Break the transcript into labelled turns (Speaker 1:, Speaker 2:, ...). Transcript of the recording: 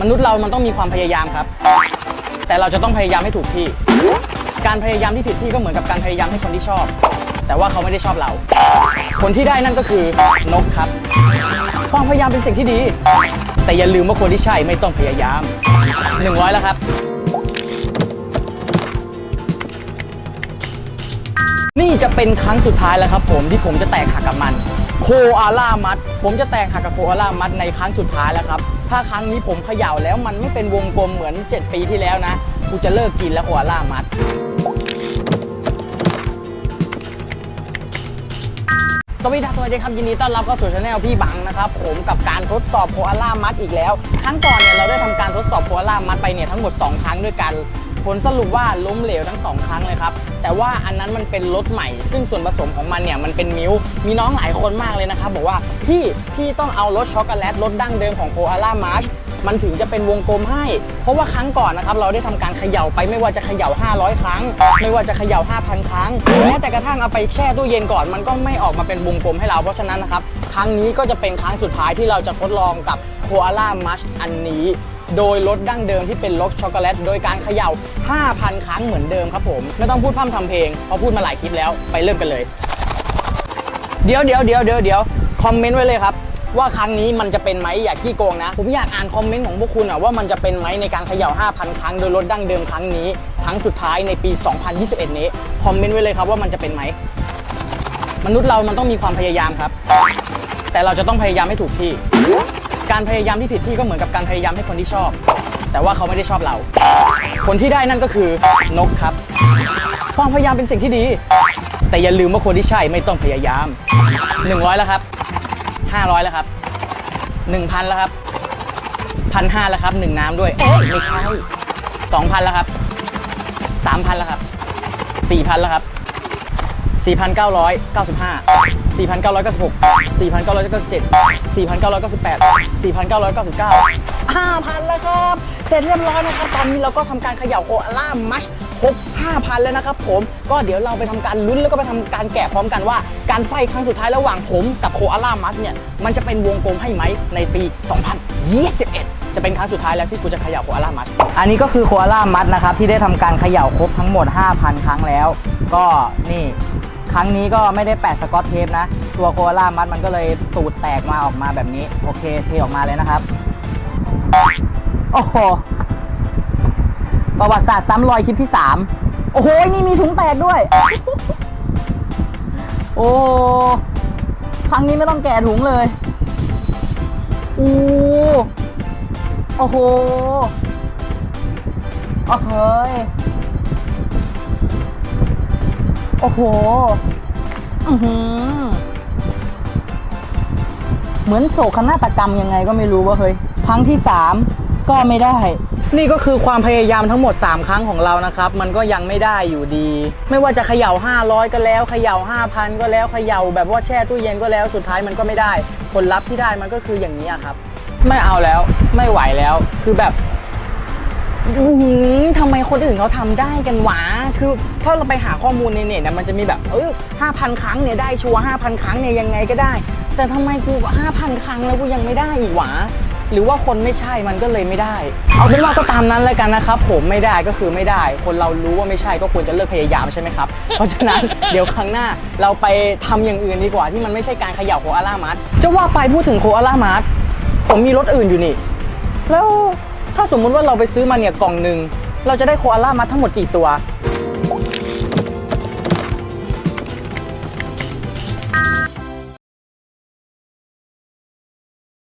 Speaker 1: มนุษย์เรามันต้องมีความพยายามครับ แต่เราจะต้องพยายามให้ถูกที่ การพยายามที่ผิดที่ก็เหมือนกับการพยายามให้คนที่ชอบ แต่ว่าเขาไม่ได้ชอบเรา คนที่ได้นั่นก็คือนกครับ ความพยายามเป็นสิ่งที่ดี แต่อย่าลืมว่าคนที่ใช่ไม่ต้องพยายาม 100 แล้วครับ นี่จะเป็นครั้งสุดท้ายแล้วครับผมที่ผมจะแตกหักกับมัน โคอาล่ามัด ผมจะแตกหักกับโคอาล่ามัดในครั้งสุดท้ายแล้วครับ ถ้าครั้งนี้ผมเขย่าแล้วมันไม่เป็นวงกลมเหมือน 7 ปีที่แล้วนะกูจะเลิกกินแล้วโคอาล่ามัดสวัสดีครับสวัสดีครับยินดีต้อนรับเข้าสู่ช anel พี่บังนะครับ ผมกับการทดสอบโคอาล่ามัดอีกแล้ว ครั้งก่อนเนี่ยเราได้ทำการทดสอบโคอาล่ามัดไปเนี่ยทั้งหมด 2 ครั้งด้วยกัน ผลสรุปว่าล้มเหลวทั้ง2ครั้งเลยครับ แต่ว่าอันนั้นมันเป็นรสใหม่ ซึ่งส่วนผสมของมันเนี่ยมันเป็นมิ้ว มีน้องหลายคนมากเลยนะครับ บอกว่าพี่พี่ต้องเอารสช็อกโกแลตรสดั้งเดิมของโคอาล่ามัดมันถึงจะเป็นวงกลมให้ เพราะว่าครั้งก่อนนะครับ เราได้ทำการเขย่าไปไม่ว่าจะเขย่า 500 ครั้ง ไม่ว่าจะเขย่า 5,000 ครั้งแม้แต่กระทั่งเอาไปแช่ตู้เย็นก่อน มันก็ไม่ออกมาเป็นวงกลมให้เรา เพราะฉะนั้นนะครับ ครั้งนี้ก็จะเป็นครั้งสุดท้ายที่เราจะทดลองกับโคอาล่ามัชอันนี้ โดยรสดั้งเดิมที่เป็นรสช็อกโกแลต โดยการเขย่า 5,000 ครั้งเหมือนเดิมครับผม ไม่ต้องพูดพร่ำทำเพลง เพราะพูดมาหลายคลิปแล้ว ไปเริ่มกันเลย เดี๋ยวเดี๋ยวเดี๋ยวเดี๋ยวเดี๋ยวคอมเมนต์ไว้เลยครับว่าครั้งนี้มันจะเป็นไหมอย่าขี้โกงนะ ผมอยากอ่านคอมเมนต์ของพวกคุณอะว่ามันจะเป็นไหมในการเขย่า 5,000 ครั้งโดยรถดั้งเดิมครั้งนี้ครั้งสุดท้ายในปี 2021 นี้ คอมเมนต์ไว้เลยครับว่ามันจะเป็นไหม มนุษย์เรามันต้องมีความพยายามครับ แต่เราจะต้องพยายามให้ถูกที่ การพยายามที่ผิดที่ก็เหมือนกับการพยายามให้คนที่ชอบ แต่ว่าเขาไม่ได้ชอบเรา คนที่ได้นั่นก็คือนกครับ ความพยายามเป็นสิ่งที่ดี แต่อย่าลืมว่าคนที่ใช่ไม่ต้องพยายาม 100 แล้วครับ 500 แล้วครับ 1,000 แล้วครับพันห้าแล้วครับหนึ่งน้ำด้วยเอ๊ะไม่ใช่2,000แล้วครับ3,000แล้วครับ4,000แล้วครับ 4,995 4,996 4,997 4,998 4,999 5,000 แล้วครับ เสร็จเรียบร้อยนะครับ ตอนนี้เราก็ทำการเขย่าโคอาล่ามัชครบ5,000 แล้วนะครับผม ก็เดี๋ยวเราไปทำการลุ้นแล้วก็ไปทำการแกะพร้อมกันว่า การไฟครั้งสุดท้ายระหว่างผมกับโคอาล่ามัชเนี่ย มันจะเป็นวงกลมให้ไหมในปี 2021จะเป็นครั้งสุดท้ายแล้วที่กูจะเขย่าโคอาล่ามัด อันนี้ก็คือโคอาล่ามัดนะครับ ที่ได้ทำการเขย่าครบทั้งหมด 5,000 ครั้งแล้ว ก็นี่ ครั้งนี้ก็ไม่ได้แปะสกอตเทปนะ ตัวโคอาล่ามัดมันก็เลยตูดแตกมาออกมาแบบนี้ โอเคเทออกมาเลยนะครับ โอ้โห ประวัติศาสตร์ซ้ำรอยคลิปที่ 3 โอ้โห นี่มีถุงแตกด้วย โอ้ ครั้งนี้ไม่ต้องแกะถุงเลยอู้โอ้โห โอ้โหย โอ้โห อือหือ เหมือนโศกนาฏกรรมยังไงก็ไม่รู้ว่าเฮ้ย ครั้งที่3ก็ไม่ได้ นี่ก็คือความพยายามทั้งหมด 3 ครั้งของเรานะครับ มันก็ยังไม่ได้อยู่ดี ไม่ว่าจะเขย่า 500 ก็แล้วเขย่า 5,000 ก็แล้วเขย่าแบบว่าแช่ตู้เย็นก็แล้วสุดท้ายมันก็ไม่ได้ ผลลัพธ์ที่ได้มันก็คืออย่างนี้ครับ ไม่เอาแล้วไม่ไหวแล้วคือแบบ อื้อหือทำไมคนอื่นเขาทำได้กันหวะ คือถ้าเราไปหาข้อมูลในเน็ตนะมันจะมีแบบ เออห้าพันครั้งเนี่ยได้ชัวร์ห้าพันครั้งเนี่ยยังไงก็ได้ แต่ทำไมกูห้าพันครั้งแล้วกูยังไม่ได้อีกหวะ หรือว่าคนไม่ใช่มันก็เลยไม่ได้ เอาเป็นว่าก็ตามนั้นเลยกันนะครับ ผมไม่ได้ก็คือไม่ได้ คนเรารู้ว่าไม่ใช่ก็ควรจะเลิกพยายามใช่ไหมครับ เพราะฉะนั้นเดี๋ยวครั้งหน้าเราไปทำอย่างอื่นดีกว่าที่มันไม่ใช่การเขย่าโคอาล่ามัดจะว่าไปพูดถึงโคอาล่ามัดผมมีรถอื่นอยู่นี่ แล้ว ถ้าสมมุติว่าเราไปซื้อมาเนี่ยกล่องหนึ่งเราจะได้โคอาล่ามาทั้งหมดกี่ตัว